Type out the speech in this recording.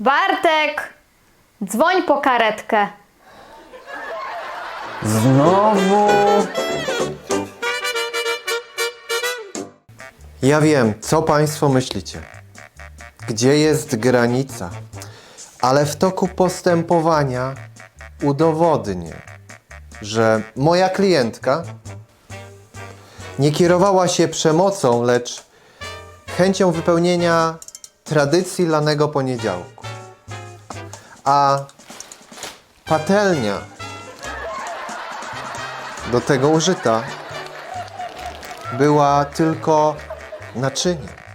Bartek, dzwoń po karetkę. Znowu. Ja wiem, co Państwo myślicie. Gdzie jest granica? Ale w toku postępowania udowodnię, że moja klientka nie kierowała się przemocą, lecz chęcią wypełnienia tradycji lanego poniedziałku. A patelnia do tego użyta była tylko naczyniem.